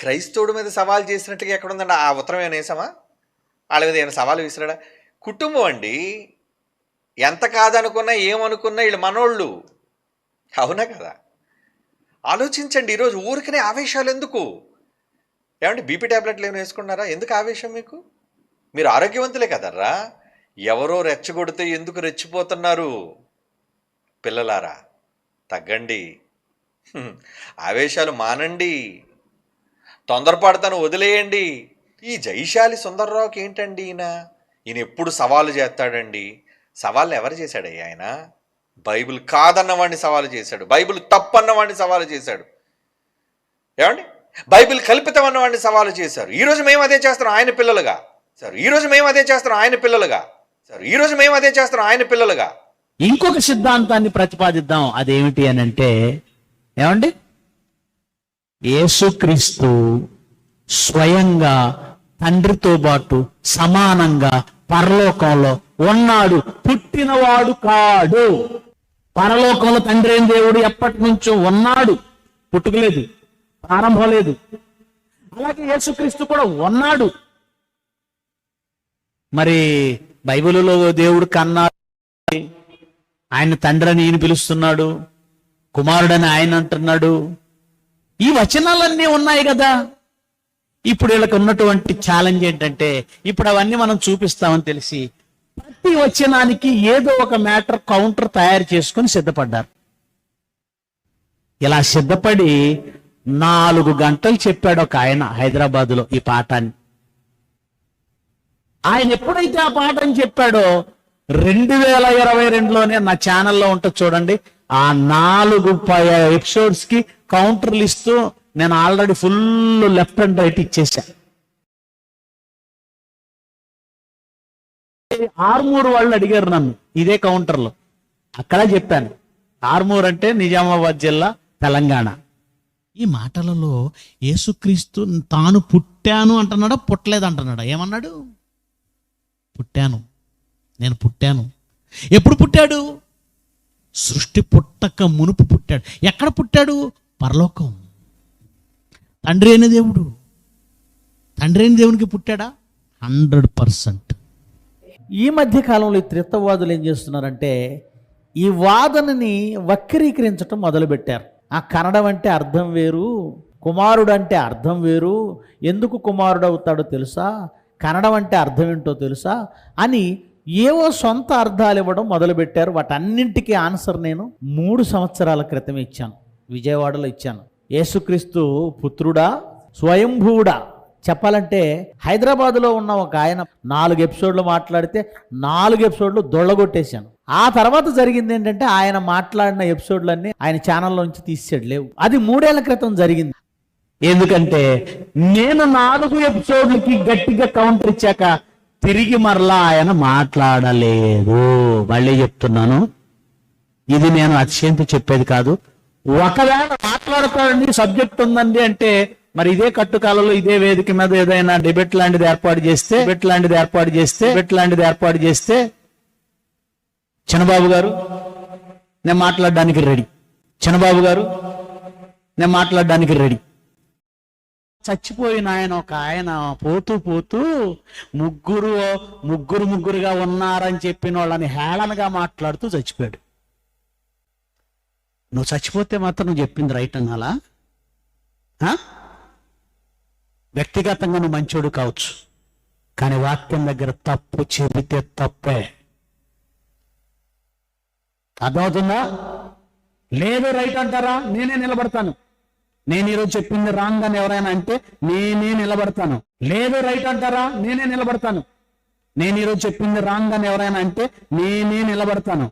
క్రైస్తవుడి మీద సవాల్ చేసినట్టుగా ఎక్కడుందండి? ఆ ఉత్తరం ఏమైనా వేసామా? వాళ్ళ మీద ఏమైనా సవాలు విసిరాడా కుటుంబం అండి ఎంత కాదనుకున్నా ఏమనుకున్నా వీళ్ళు మనోళ్ళు. అవునా కదా? ఆలోచించండి ఈరోజు ఊరికనే ఆవేశాలు ఎందుకు? ఏమంటే బీపీ ట్యాబ్లెట్లు ఏమైనా వేసుకున్నారా? ఎందుకు ఆవేశం మీకు? మీరు ఆరోగ్యవంతులే కదర్రా? ఎవరో రెచ్చగొడితే ఎందుకు రెచ్చిపోతున్నారు? పిల్లలారా తగ్గండి. ఆవేశాలు మానండి. తొందరపాటుతను వదిలేయండి. ఈ జైశాలి సుందర్రావుకి ఏంటండి ఈయన? ఈయన ఎప్పుడు సవాలు చేస్తాడండి? సవాళ్ళు ఎవరు చేశాడయ్యా ఆయన? బైబిల్ కాదన్నవాడిని సవాలు చేశాడు. బైబిల్ తప్పు అన్నవాడిని సవాలు చేశాడు. ఏమండి? బైబిల్ కల్పితం అన్నవాడిని సవాలు చేశారు. ఈరోజు మేము అదే చేస్తున్నాం ఆయన పిల్లలుగా. సార్ ఈరోజు మేము అదే చేస్తున్నాం ఆయన పిల్లలుగా. సార్ ఈరోజు మేము అదే చేస్తున్నాం ఆయన పిల్లలుగా. ఇంకొక సిద్ధాంతాన్ని ప్రతిపాదిద్దాం. అదేమిటి అని అంటే ఏమండి? యేసుక్రీస్తు స్వయంగా తండ్రితో పాటు సమానంగా పరలోకంలో ఉన్నాడు. పుట్టినవాడు కాడు. పరలోకంలో తండ్రి అయిన దేవుడు ఎప్పటి నుంచో ఉన్నాడు. పుట్టుకలేదు. ప్రారంభం లేదు. అలాగే యేసుక్రీస్తు కూడా ఉన్నాడు. మరి బైబిలులో దేవుడు కన్నాడు. ఆయన తండ్రి అని ఈయన పిలుస్తున్నాడు. కుమారుడని ఆయన అంటున్నాడు. ఈ వచనాలన్నీ ఉన్నాయి కదా. ఇప్పుడు వీళ్ళకి ఉన్నటువంటి ఛాలెంజ్ ఏంటంటే ఇప్పుడు అవన్నీ మనం చూపిస్తామని తెలిసి ప్రతి వచనానికి ఏదో ఒక మ్యాటర్ కౌంటర్ తయారు చేసుకొని సిద్ధపడ్డారు. ఇలా సిద్ధపడి నాలుగు గంటలు చెప్పాడు ఒక ఆయన హైదరాబాదులో ఈ పాఠాన్ని. ఆయన ఎప్పుడైతే ఆ పాఠం చెప్పాడో రెండు వేల ఇరవై రెండులోనే నా ఛానల్లో ఉంటుంది చూడండి ఆ నాలుగు ఎపిసోడ్స్కి కౌంటర్లు ఇస్తూ నేను already full left and right ఇచ్చేసా. Armoor వాళ్ళు అడిగారు నన్ను ఇదే కౌంటర్లో అక్కడ చెప్పాను ఆర్మూర్ అంటే నిజామాబాద్ జిల్లా తెలంగాణ. ఈ మాటలలో యేసుక్రీస్తు తాను పుట్టాను అంటున్నాడా పుట్టలేదు అంటున్నాడా? ఏమన్నాడు? పుట్టాను. నేను పుట్టాను. ఎప్పుడు పుట్టాడు? సృష్టి పుట్టక మునుపు పుట్టాడు. ఎక్కడ పుట్టాడు? పరలోకం. తండ్రి అయిన దేవుడు. తండ్రి అయిన దేవునికి పుట్టాడా? Hundred percent. ఈ మధ్య కాలంలో ఈ త్రిత్తవాదులు ఏం చేస్తున్నారంటే ఈ వాదనని వక్రీకరించటం మొదలుపెట్టారు. ఆ కన్నడం అంటే అర్థం వేరు కుమారుడు అంటే అర్థం వేరు ఎందుకు కుమారుడు అవుతాడో తెలుసా? కన్నడం అంటే అర్థం ఏంటో తెలుసా? అని ఏవో సొంత అర్థాలు ఇవ్వడం మొదలుపెట్టారు. వాటన్నింటికీ ఆన్సర్ నేను మూడు సంవత్సరాల క్రితం ఇచ్చాను. విజయవాడలో ఇచ్చాను. యేసుక్రీస్తు పుత్రుడా స్వయంభూవుడా. చెప్పాలంటే హైదరాబాద్లో ఉన్న ఒక ఆయన నాలుగు ఎపిసోడ్లు మాట్లాడితే నాలుగు ఎపిసోడ్లు దొళ్ళగొట్టేశాను. ఆ తర్వాత జరిగింది ఏంటంటే ఆయన మాట్లాడిన ఎపిసోడ్లన్నీ ఆయన ఛానల్లో నుంచి తీసాడు లేవు. అది మూడేళ్ళ క్రితం జరిగింది. ఎందుకంటే నేను నాలుగు ఎపిసోడ్లకి గట్టిగా కౌంటర్ ఇచ్చాక తిరిగి మరలా ఆయన మాట్లాడలేదు. మళ్ళీ చెప్తున్నాను. ఇది నేను అత్యంత చెప్పేది కాదు. ఒకవేళ మాట్లాడుకోండి సబ్జెక్ట్ ఉందండి అంటే మరి ఇదే కట్టుకాలలో ఇదే వేదిక మీద ఏదైనా డిబెట్ లాంటిది ఏర్పాటు చేస్తే డిబెట్ లాంటిది ఏర్పాటు చేస్తే డిబెట్ లాంటిది ఏర్పాటు చేస్తే చిన్నబాబు గారు నేను మాట్లాడడానికి రెడీ. చిన్నబాబు గారు నేను మాట్లాడడానికి రెడీ. చచ్చిపోయిన ఆయన ఒక ఆయన పోతూ పోతూ ముగ్గురు ముగ్గురు ముగ్గురుగా ఉన్నారని చెప్పిన వాళ్ళని హేళనగా మాట్లాడుతూ చచ్చిపోయాడు. నువ్వు చచ్చిపోతే మాత్రం నువ్వు చెప్పింది రైట్ అనాలా ఆ? వ్యక్తిగతంగా నువ్వు మంచోడు కావచ్చు. కానీ వాక్యం దగ్గర తప్పు చెబితే తప్పే. అర్థమవుతుందా? లేదు రైట్ అంటారా? నేనే నిలబడతాను. నేను ఈరోజు చెప్పింది రాంగ్ అని ఎవరైనా అంటే నేనే నిలబడతాను. లేదు రైట్ అంటారా? నేనే నిలబడతాను. నేను ఈరోజు చెప్పింది రాంగ్ అని ఎవరైనా అంటే నేనే నిలబడతాను.